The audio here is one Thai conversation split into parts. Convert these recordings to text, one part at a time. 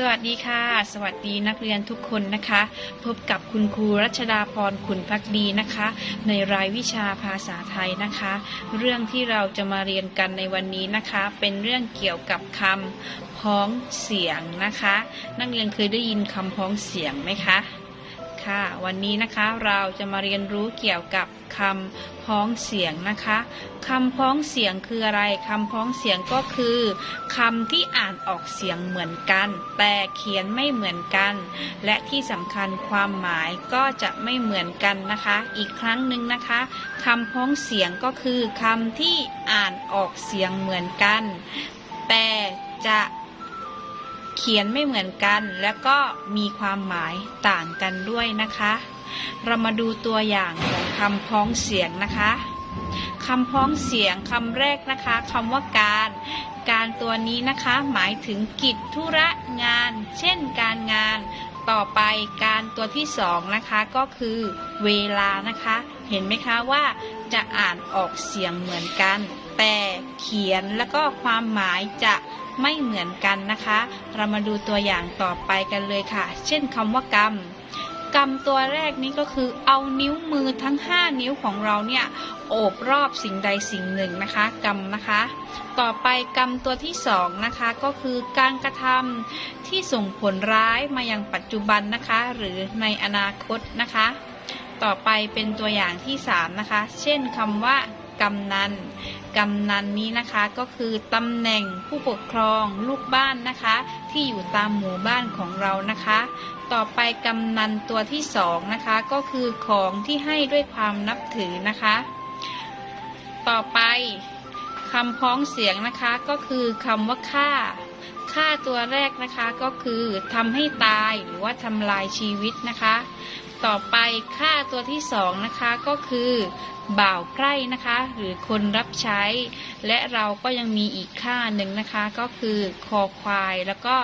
สวัสดีค่ะ สวัสดีนักเรียนทุกคนนะคะ พบกับคุณครูรัชดาพรขุนพักดีนะคะ ในรายวิชาภาษาไทยนะคะ เรื่องที่เราจะมาเรียนกันในวันนี้นะคะ เป็นเรื่องเกี่ยวกับคำพ้องเสียงนะคะ นักเรียนเคยได้ยินคำพ้องเสียงไหมคะ ค่ะ วันนี้นะคะเราจะมาเรียนรู้เกี่ยวกับคำพ้องเสียงนะคะคำพ้องเสียงคืออะไรคำพ้องเสียงก็คือคำที่อ่านออกเสียงเหมือนกัน แต่เขียนไม่เหมือนกัน และที่สำคัญความหมายก็จะไม่เหมือนกันนะคะ อีกครั้งหนึ่งนะคะคำพ้องเสียงก็คือคำที่อ่านออกเสียงเหมือนกัน แต่จะ เขียนไม่เหมือนกัน แล้วก็มีความหมายต่างกันด้วยนะคะ เรามาดูตัวอย่างของคำพ้องเสียงนะคะคำพ้องเสียงคำแรกนะคะคำว่าการ การตัวนี้นะคะหมายถึงกิจธุระงาน เช่นการงาน ต่อไปการตัวที่สองนะคะก็คือเวลานะคะ เห็นไหมคะว่าจะอ่านออกเสียงเหมือนกัน แต่เขียนแล้วก็ความหมายจะ ไม่เหมือนกันนะคะ เรามาดูตัวอย่างต่อไปกันเลยค่ะ เช่นคำว่ากรรมกรรมตัวแรกนี้ก็คือเอานิ้วมือทั้ง 5 นิ้วของเราเนี่ยโอบรอบสิ่งใดสิ่งหนึ่งนะคะ กรรมนะคะ ต่อไปกรรมตัวที่สองนะคะก็คือการกระทำที่ส่งผลร้ายมายังปัจจุบันนะคะ หรือในอนาคตนะคะ ต่อไปเป็นตัวอย่างที่สามนะคะ เช่นคำว่า กำนัน กำนันนี้นะคะก็คือตำแหน่งผู้ปกครองลูกบ้านนะคะ ที่อยู่ตามหมู่บ้านของเรานะคะ ต่อไปกำนันตัวที่สองนะคะก็คือของที่ให้ด้วยความนับถือนะคะ ต่อไปคำพ้องเสียงนะคะก็คือคำว่าฆ่าฆ่าตัวแรกนะคะก็คือทำให้ตายหรือว่าทำลายชีวิตนะคะ ต่อไปฆ่าตัวที่สองนะคะก็คือ บ่าวไพร่นะคะ หรือคนรับใช้ และเราก็ยังมีอีกค่าหนึ่งนะคะ ก็คือคอควายแล้วก็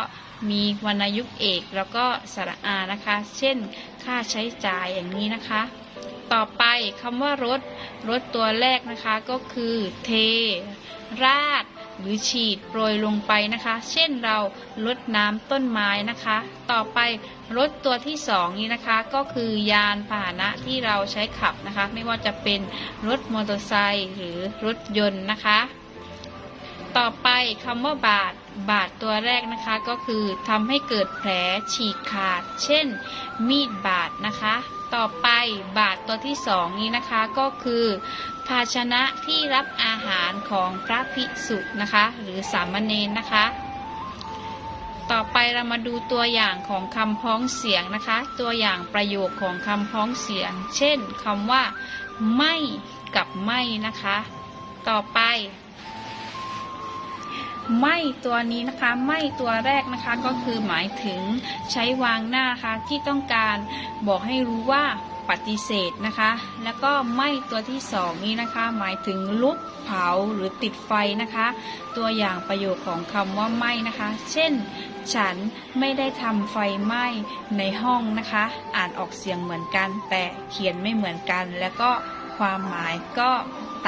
มีวรรณยุกต์เอกแล้วก็สระอานะคะ เช่น ค่าใช้จ่ายอย่างนี้นะคะ ต่อไปคำว่ารถ รถตัวแรกนะคะก็คือ เท ราด หรือฉีดโปรยลงไปนะคะ เช่นเราลดน้ำต้นไม้นะคะ ต่อไปรถตัวที่สองนี้นะคะ ก็คือยานพาหนะที่เราใช้ขับนะคะ ไม่ว่าจะเป็นรถมอเตอร์ไซค์หรือรถยนต์นะคะ ต่อไปคำว่าบาดบาดตัวแรกนะคะก็คือทำให้เกิดแผลฉีกขาด เช่น มีดบาดนะคะ ต่อไปบาดตัวที่สองนี้นะคะก็คือ ภาชนะที่รับอาหารของพระภิกษุนะคะ หรือสามเณรนะคะ ต่อไปเรามาดูตัวอย่างของคำพ้องเสียงนะคะ ตัวอย่างประโยคของคำพ้องเสียง เช่นคำว่า ไม่กับไม่นะคะ ต่อไป ไม่ตัวนี้นะคะไม่ตัวแรกนะคะก็คือหมายถึงใช้วางหน้าค่ะที่ต้องการบอกให้รู้ว่าปฏิเสธนะคะ แล้วก็ไม่ตัวที่สองนี้นะคะ หมายถึงลุกเผาหรือติดไฟนะคะ ตัวอย่างประโยคของคำว่าไม่นะคะ เช่น ฉันไม่ได้ทำไฟไหม้ในห้องนะคะ อ่านออกเสียงเหมือนกัน แต่เขียนไม่เหมือนกัน แล้วก็ความหมายก็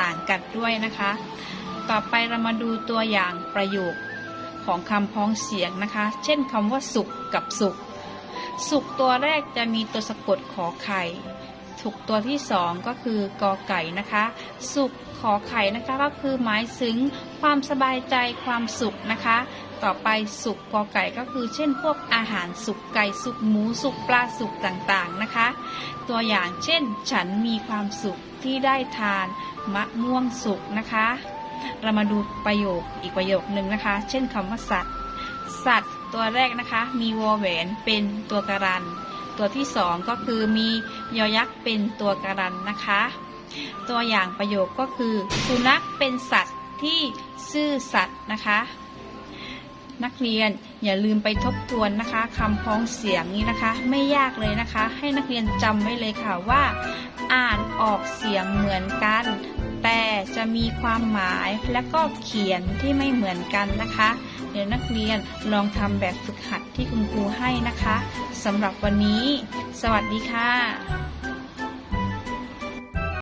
ต่างกันด้วยนะคะ ต่อไปเรามาดูตัวอย่างประโยคของคำพ้องเสียงนะคะ เช่นคำว่าสุขกับสุข สุขตัวแรกจะมีตัวสะกดขอไข่ถูกตัวที่สองก็คือกอไก่นะคะ สุขขอไข่นะคะก็คือหมายถึงความสบายใจความสุขนะคะ ต่อไปสุขกอไก่ก็คือ เช่น พวกอาหารสุกไก่สุกหมูสุกปลาสุกต่างๆนะคะ ตัวอย่างเช่น ฉันมีความสุขที่ได้ทานมะม่วงสุกนะคะ เรามาดูประโยคอีกประโยคหนึ่งนะคะ เช่นคำว่าสัตว์ สัตว์ตัวแรกนะคะ มีวอแหวนเป็นตัวการัน ตัวที่สองก็คือมียอยักษ์เป็นตัวการันนะคะ ตัวอย่างประโยคก็คือ สุนัขเป็นสัตว์ที่ซื่อสัตย์นะคะ นักเรียนอย่าลืมไปทบทวนนะคะคำพ้องเสียงนี้นะคะ ไม่ยากเลยนะคะ ให้นักเรียนจำไว้เลยค่ะว่า อ่านออกเสียงเหมือนกัน แต่จะมีความหมายและก็เขียนที่ไม่เหมือนกันนะคะ เดี๋ยวนักเรียนลองทำแบบฝึกหัดที่คุณครูให้นะคะสำหรับวันนี้ สวัสดีค่ะ